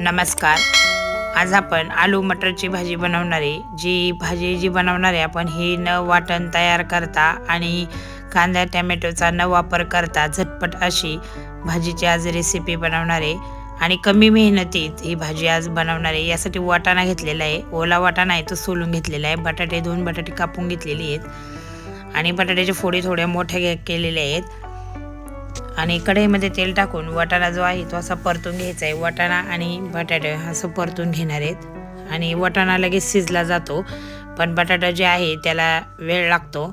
नमस्कार. आज आपण आलू मटरची भाजी बनवणारे जी भाजी जी बनवणारे आपण ही न वाटण तयार करता आणि कांदा टॅमॅटोचा न वापर करता झटपट अशी भाजीची आज रेसिपी बनवणारे आणि कमी मेहनतीत ही भाजी आज बनवणार आहे. यासाठी वाटाणा घेतलेला आहे. ओला वाटाणा आहे तो सोलून घेतलेला आहे. बटाटे दोन बटाटे कापून घेतलेली आहेत. आणि बटाट्याच्या फोडी थोड्या मोठ्या घे- केलेल्या आहेत. आणि कढईमध्ये तेल टाकून वाटाणा जो आहे तो असा परतून घ्यायचा आहे. वाटाणा आणि बटाटे असं परतून घेणार आहेत. आणि वाटाणा लगेच शिजला जातो पण बटाटा जे आहे त्याला वेळ लागतो.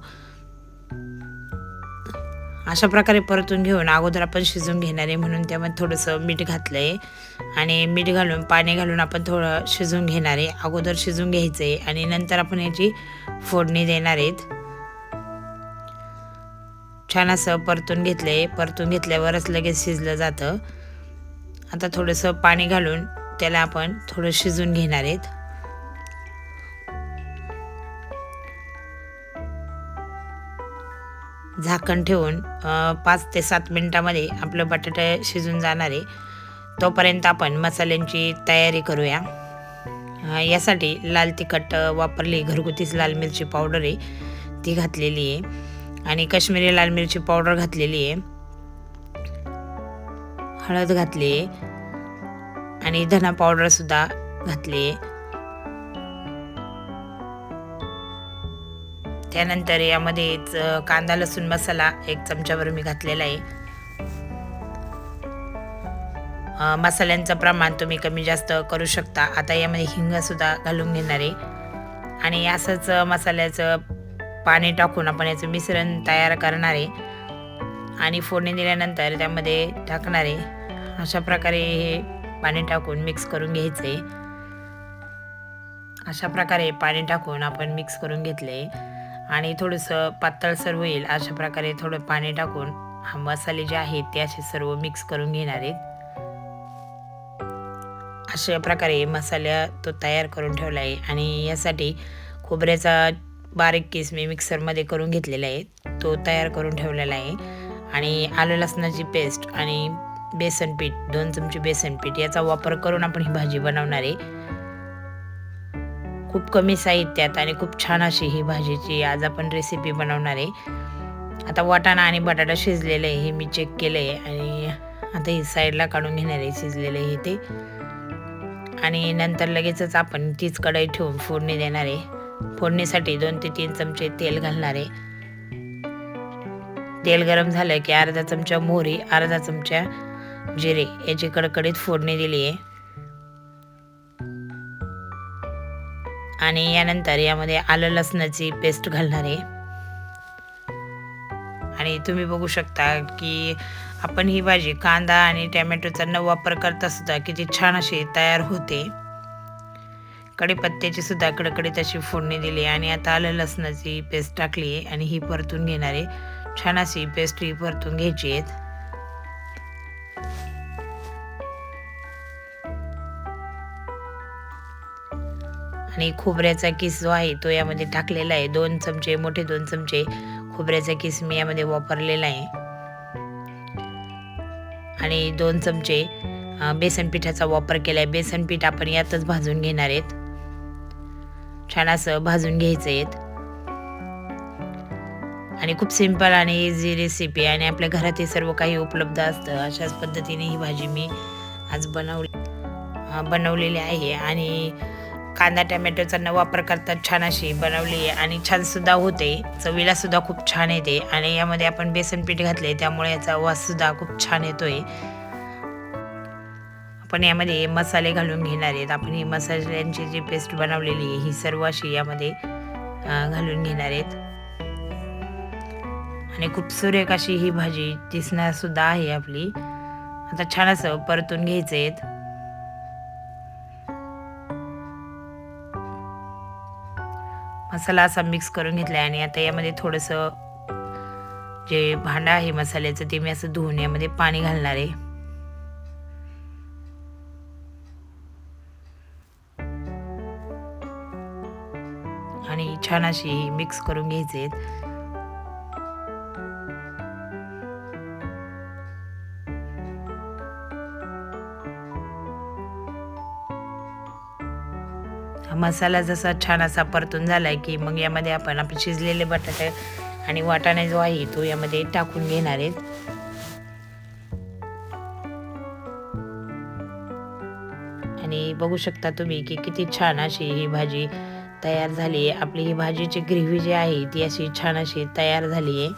अशा प्रकारे परतून घेऊन अगोदर आपण शिजून घेणार आहे म्हणून त्यामध्ये थोडंसं मीठ घातलं आहे आणि मीठ घालून पाणी घालून आपण थोडं शिजून घेणार आहे. अगोदर शिजून घ्यायचं आहे आणि नंतर आपण याची फोडणी देणार आहेत. छान असं परतून घेतले. परतून घेतल्यावरच लगेच शिजलं जातं. आता थोडंसं पाणी घालून त्याला आपण थोडं शिजून घेणार आहेत. झाकण ठेवून पाच ते सात मिनिटामध्ये आपलं बटाटा शिजून जाणार आहे. तोपर्यंत आपण मसाल्यांची तयारी करूया. यासाठी लाल तिखट वापरली. घरगुतीच लाल मिरची पावडर आहे. ती घातलेली आहे. आणि काश्मीरी लाल मिरची पावडर घातलेली आहे. हळद घातली आहे. आणि धना पावडर सुद्धा घातली आहे. त्यानंतर यामध्येच कांदा लसूण मसाला एक चमच्यावर मी घातलेला आहे. मसाल्यांचं प्रमाण तुम्ही कमी जास्त करू शकता. आता यामध्ये हिंग सुद्धा घालून घेणार आहे. आणि असंच मसाल्याचं पाणी टाकून आपण याचं मिश्रण तयार करणार आहे आणि फोडणी दिल्यानंतर त्यामध्ये टाकणारे अशा प्रकारे हे पाणी टाकून मिक्स करून घ्यायचे. अशा प्रकारे पाणी टाकून आपण मिक्स करून घेतले आणि थोडंसं पातळसर होईल अशा प्रकारे थोडं पाणी टाकून हा मसाले जे आहेत ते असे सर्व मिक्स करून घेणार आहेत. अशा प्रकारे मसाला तो तयार करून ठेवला आहे आणि यासाठी खोबऱ्याचा बारीक केस मी मिक्सरमध्ये करून घेतलेला आहे तो तयार करून ठेवलेला आहे. आणि आलं लसणाची पेस्ट आणि बेसन पीठ दोन चमचे बेसन पीठ याचा वापर करून आपण ही भाजी बनवणार आहे. खूप कमी साहित्यात आणि खूप छान अशी ही भाजीची आज आपण रेसिपी बनवणार आहे. आता वाटाणा आणि बटाटा शिजलेलं आहे हे मी चेक केलं आहे. आणि आता ही साईडला काढून घेणार आहे शिजलेलं आहे ते. आणि नंतर लगेचच आपण तीच कढई ठेवून फोडणी देणार आहे. फोडणीसाठी दोन ते तीन चमचे तेल घालणार. आहे तेल गरम झालं की अर्धा चमचा मोहरी अर्धा चमचा जिरे याची कडकडीत फोडणी दिली आहे. आणि यानंतर यामध्ये आलं लसणाची पेस्ट घालणार आहे. आणि तुम्ही बघू शकता की आपण ही भाजी कांदा आणि टॅमॅटोचा न वापर करता सुद्धा किती छान अशी तयार होते. कढीपत्त्याची सुद्धा कडकडीत अशी फोडणी दिली आणि आता आलं लसणाची पेस्ट टाकली आहे आणि ही परतून घेणार आहे. छान अशी पेस्ट ही परतून घ्यायची आहेत. आणि खोबऱ्याचा किस जो आहे तो यामध्ये टाकलेला आहे. दोन चमचे मोठे दोन चमचे खोबऱ्याचा किस मी यामध्ये वापरलेला आहे. आणि दोन चमचे बेसन पिठाचा वापर केला आहे बेसन पीठ आपण यातच भाजून घेणार आहेत. छान असं भाजून घ्यायचं आहेत. आणि खूप सिंपल आणि इझी रेसिपी आणि आपल्या घरात हे सर्व काही उपलब्ध असतं. अशाच पद्धतीने ही भाजी मी आज बनवली बनवलेली आहे. आणि कांदा टमॅटोचा न वापर करतात छान अशी बनवली आहे. आणि छानसुद्धा होते. चवीला सुद्धा खूप छान येते. आणि यामध्ये आपण बेसन पीठ घातले त्यामुळे याचा वास सुद्धा खूप छान येतोय. आपण यामध्ये मसाले घालून घेणार आहेत. आपण ही मसाल्यांची जी पेस्ट बनवलेली आहे ही सर्व अशी यामध्ये घालून घेणार आहेत. आणि खूप सुरेख अशी ही भाजी दिसणारसुद्धा आहे आपली. आता छान असं परतून घ्यायचं आहेत मसाला असा मिक्स करून घेतला आणि आता यामध्ये थोडंसं जे भांडं आहे मसाल्याचं ते मी असं धुवून यामध्ये पाणी घालणार आहे. आणि छान अशी मिक्स करून घ्यायचे आहेत. मसाला जसा छान असा परतून झाला आहे की मग यामध्ये आपण आपले शिजलेले बटाटे आणि वाटाणे जो आहे तो यामध्ये टाकून घेणार आहेत. आणि बघू शकता तुम्ही की किती छान अशी ही भाजी तयार झाली आहे. आपली ही भाजीची ग्रेव्ही जी आहे ती अशी छान अशी तयार झाली आहे.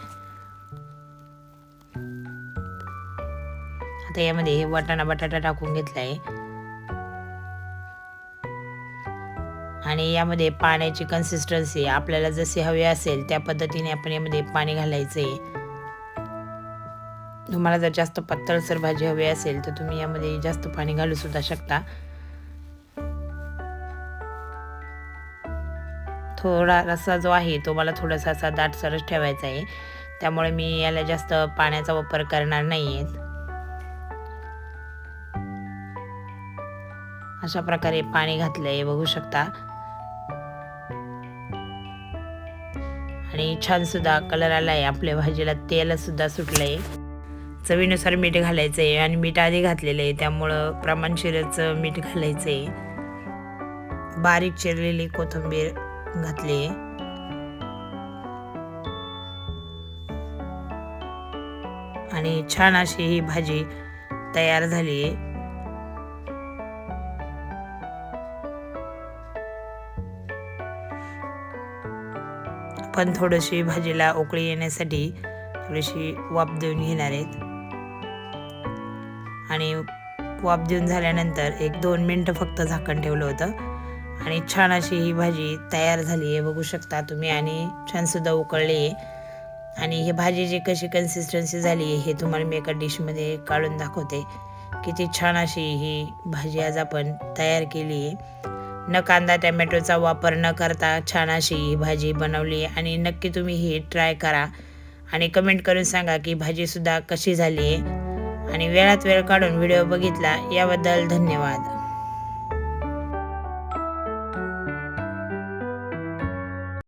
आता यामध्ये हे वाटाणा बटाटा टाकून घेतला आहे आणि यामध्ये पाण्याची कन्सिस्टन्सी आपल्याला जसे हवे असेल त्या पद्धतीने आपण यामध्ये पाणी घालायचं आहे तुम्हाला जर जास्त पातळसर भाजी हवी असेल तर तुम्ही यामध्ये जास्त पाणी घालू सुद्धा शकता. थोडा रस्सा जो आहे तो मला थोडासा असा दाटसरच ठेवायचा आहे. त्यामुळे मी याला जास्त पाण्याचा वापर करणार नाही आहे. अशा प्रकारे पाणी घातलं आहे बघू शकता. आणि छान सुद्धा कलर आला आहे आपल्या भाजीला तेल सुद्धा सुटलं आहे चवीनुसार मीठ घालायचं आहे आणि मीठ आधी घातलेलं आहे त्यामुळं प्रमाणशीरच मीठ घालायचं आहे बारीक चिरलेली कोथिंबीर घातले. आणि छान अशी ही भाजी तयार झाली. पण थोडीशी भाजीला उकळी येण्यासाठी थोडीशी वाफ देऊन घेणार आहेत. आणि वाफ देऊन झाल्यानंतर एक दोन मिनटं फक्त झाकण ठेवलं होतं. आणि छान अशी ही भाजी तयार झाली आहे बघू शकता तुम्ही. आणि छानसुद्धा उकळली आहे. आणि ही भाजीची कशी कन्सिस्टन्सी झाली आहे हे तुम्हाला मी एका डिशमध्ये काढून दाखवते. किती छान अशी ही भाजी आज आपण तयार केली आहे. न कांदा टॅमॅटोचा वापर न करता छान अशी ही भाजी बनवली आणि नक्की तुम्ही ही ट्राय करा. आणि कमेंट करून सांगा की भाजीसुद्धा कशी झाली आहे. आणि वेळात वेळ काढून व्हिडिओ बघितला याबद्दल धन्यवाद.